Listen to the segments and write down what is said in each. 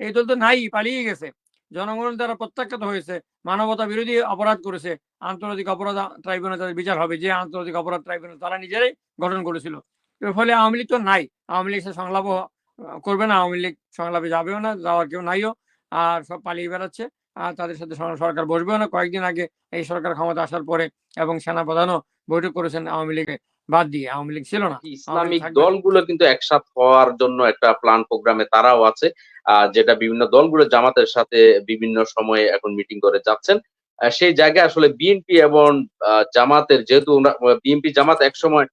এই দল তো নাই পালিয়ে গেছে। জনগণ দ্বারা প্রত্যাখ্যাত হয়েছে মানবতা বিরোধী অপরাধ করেছে আন্তর্জাতিক অপরাধ ট্রাইব্যুনাল তাদের বিচার হবে যে আন্তর্জাতিক অপরাধ ট্রাইব্যুনাল তারা নিজেরাই গঠন করেছিল এর ফলে আওয়ামী লীগ তো নাই। আওয়ামী লীগ সে সংলাপও করবে না, আওয়ামী লীগ সংলাপে যাবেও না, যাওয়ার কেউ নাইও। আর সব পালিয়ে বেড়াচ্ছে। আর তাদের সাথে সরকার বসবেও না। কয়েকদিন আগে এই সরকার ক্ষমতা আসার পরে এবং সেনাপ্রধানও বৈঠক করেছেন আওয়ামী লীগে। বাদ দিয়ে আওয়ামী লীগ ছিল না। ইসলামিক দলগুলো কিন্তু একসাথ হওয়ার জন্য একটা প্ল্যান প্রোগ্রামে তারাও আছে আহ, যেটা বিভিন্ন দলগুলো জামাতের সাথে বিভিন্ন সময়ে এখন মিটিং করে যাচ্ছেন। আহ, সেই জায়গায় আসলে বিএনপি এবং আহ, জামাতের যেহেতু বিএনপি জামাত একসময়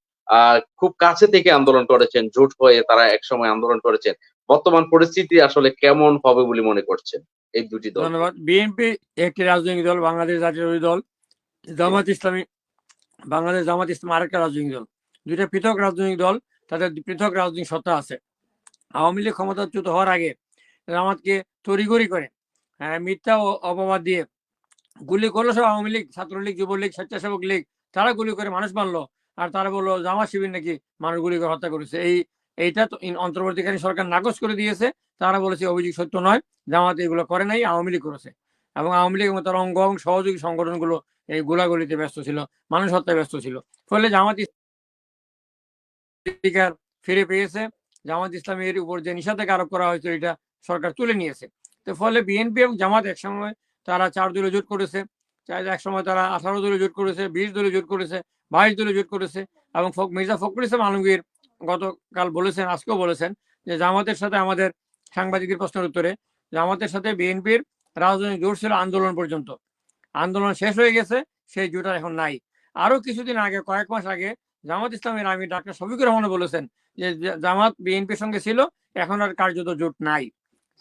খুব কাছে থেকে আন্দোলন করেছেন জোট হয়ে তারা একসময় আন্দোলন করেছেন। বর্তমান পরিস্থিতি আসলে কেমন হবে বলে মনে করছেন এই দুটি দল? ধন্যবাদ। বিএনপি একটি রাজনৈতিক দল বাংলাদেশ জাতীয় দল জামাত ইসলামী বাংলাদেশ জামাত ইসলাম আরেকটা রাজনৈতিক দল। দুইটা পৃথক রাজনৈতিক দল তাদের পৃথক রাজনৈতিক সত্তা আছে। আওয়ামী লীগ ক্ষমতাচ্যুত হওয়ার আগে জামাতকে তড়িগড়ি করে হ্যাঁ, মিথ্যা ও অপবাদ দিয়ে গুলি করল সব আওয়ামী লীগ ছাত্রলীগ যুবলীগ স্বেচ্ছাসেবক লীগ। তারা গুলি করে মানুষ মারলো আর তারা বলল জামা শিবির নাকি মানুষ গুলি করে হত্যা করেছে। এই এইটা তো অন্তর্বর্তীকালীন সরকার নাকচ করে দিয়েছে। তারা বলেছে অভিযোগ সত্য নয় জামাত এগুলো করে নাই আওয়ামী লীগ করেছে। এবং আওয়ামী লীগ তার অঙ্গ এবং সহযোগী সংগঠনগুলো এই গোলাগুলিতে ব্যস্ত ছিল, মানুষ হত্যায় ব্যস্ত ছিল। ফলে জামাত অধিকার ফিরে পেয়েছে। জামাত ইসলামের উপর যে নিষেধাজ্ঞা আরোপ করা হয়েছিল, এটা সরকার তুলে নিয়েছে। তো ফলে বিএনপি এবং জামাত একসময় তারা চার দলীয় জোট করেছে একসময় তারা আঠারো দলীয় জোট করেছে, বিশ দলীয় জোট করেছে, বাইশ দলীয় জোট করেছে এবং মির্জা ফখরুল ইসলাম আলমগীর গতকাল বলেছেন, আজকেও বলেছেন যে জামাতের সাথে আমাদের সাংবাদিকের প্রশ্নের উত্তরে, জামাতের সাথে বিএনপির রাজনৈতিক জোট ছিল আন্দোলন পর্যন্ত। আন্দোলন শেষ হয়ে গেছে, সেই জোট এখন নাই। আরও কিছুদিন আগে, কয়েক মাস আগে, জামাত ইসলামের আমি ডাক্তার শফিকুর রহমান বলেছেন যে জামাত বিএনপির সঙ্গে ছিল, এখন আর কার্যত জোট নাই।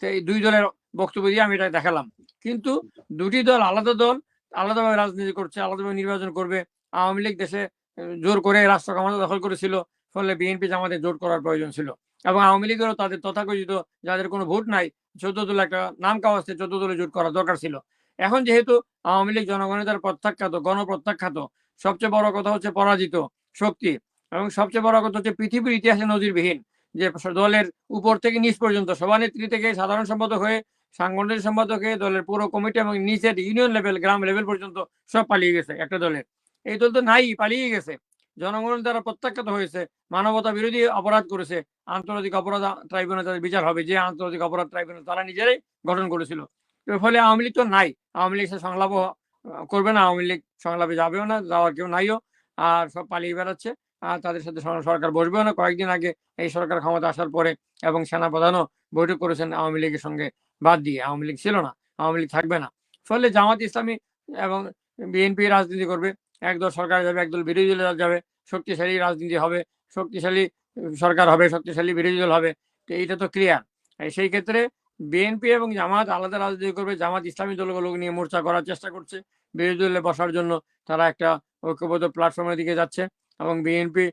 এই দুই দলের বক্তব্য দিয়ে আমি এটা দেখালাম। কিন্তু দুটি দল আলাদা দল, আলাদাভাবে রাজনীতি করছে, আলাদাভাবে নির্বাচন করবে। আওয়ামী লীগ দেশে জোর করে রাষ্ট্র ক্ষমতা দখল করেছিল, ফলে বিএনপি জামাতে জোট করার প্রয়োজন ছিল। এবং আওয়ামী লীগেরও তাদের তথাকথিত যাদের কোনো ভোট নাই, চোদ্দ দল একটা নাম কাওয়াজে চোদ্দ দলে জোট করা দরকার ছিল। এখন যেহেতু আওয়ামী লীগ জনগণের দ্বারা প্রত্যাখ্যাত, গণপ্রত্যাখ্যাত, সবচেয়ে বড় কথা হচ্ছে পরাজিত শক্তি এবং সবচেয়ে বড় কথা হচ্ছে পৃথিবীর ইতিহাসে নজিরবিহীন যে দলের উপর থেকে নিচ পর্যন্ত সভানেত্রী থেকে সাধারণ সম্পাদক হয়ে, সাংগঠনিক সম্পাদক হয়ে, দলের পুরো কমিটি এবং নিচের ইউনিয়ন লেভেল গ্রাম লেভেল পর্যন্ত সব পালিয়ে গেছে একটা দলের। এই দল তো নাই পালিয়ে গেছে। জনগণ দ্বারা প্রত্যাখ্যাত হয়েছে, মানবতা বিরোধী অপরাধ করেছে, আন্তর্জাতিক অপরাধ ট্রাইব্যুনাল তাদের বিচার হবে, যে আন্তর্জাতিক অপরাধ ট্রাইব্যুনাল তারা নিজেরাই গঠন করেছিল। এর ফলে আওয়ামী লীগ তো নাই, আওয়ামী লীগ সে সংলাপও করবে না, আওয়ামী লীগ সংলাপে যাবেও না, যাওয়ার কেউ নাইও, আর সব পালিয়ে বেড়াচ্ছে, আর তাদের সাথে সরকার বসবেও না। কয়েকদিন আগে এই সরকার ক্ষমতা আসার পরে এবং সেনাপ্রধানও বৈঠক করেছেন আওয়ামী লীগের সঙ্গে বাদ দিয়ে, আওয়ামী লীগ ছিল না, আওয়ামী লীগ থাকবে না। ফলে জামাত ইসলামী এবং বিএনপি রাজনীতি করবে একদল সরকার যাবে, একদল বিরোধী দল যাবে, শক্তিশালী রাজনীতি হবে, শক্তিশালী সরকার হবে, শক্তিশালী বিরোধী দল হবে। তো এইটা তো ক্লিয়ার সেই ক্ষেত্রে বিএনপি এবং জামাত আলাদা রাজনীতি করবে, জামাত ইসলামী দলগুলো নিয়ে মোর্চা করার চেষ্টা করছে। বিরোধী দলে বসার জন্য তারা একটা ঐক্যবদ্ধ প্ল্যাটফর্মের দিকে যাচ্ছে এবং বিএনপি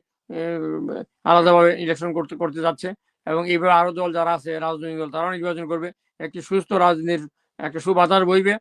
আলাদাভাবে ইলেকশন করতে করতে যাচ্ছে এবং এইভাবে আরও দল যারা আছে, রাজনৈতিক দল, তারাও নির্বাচন করবে। একটি সুস্থ রাজনীতির, একটা সুবাতাস বইবে।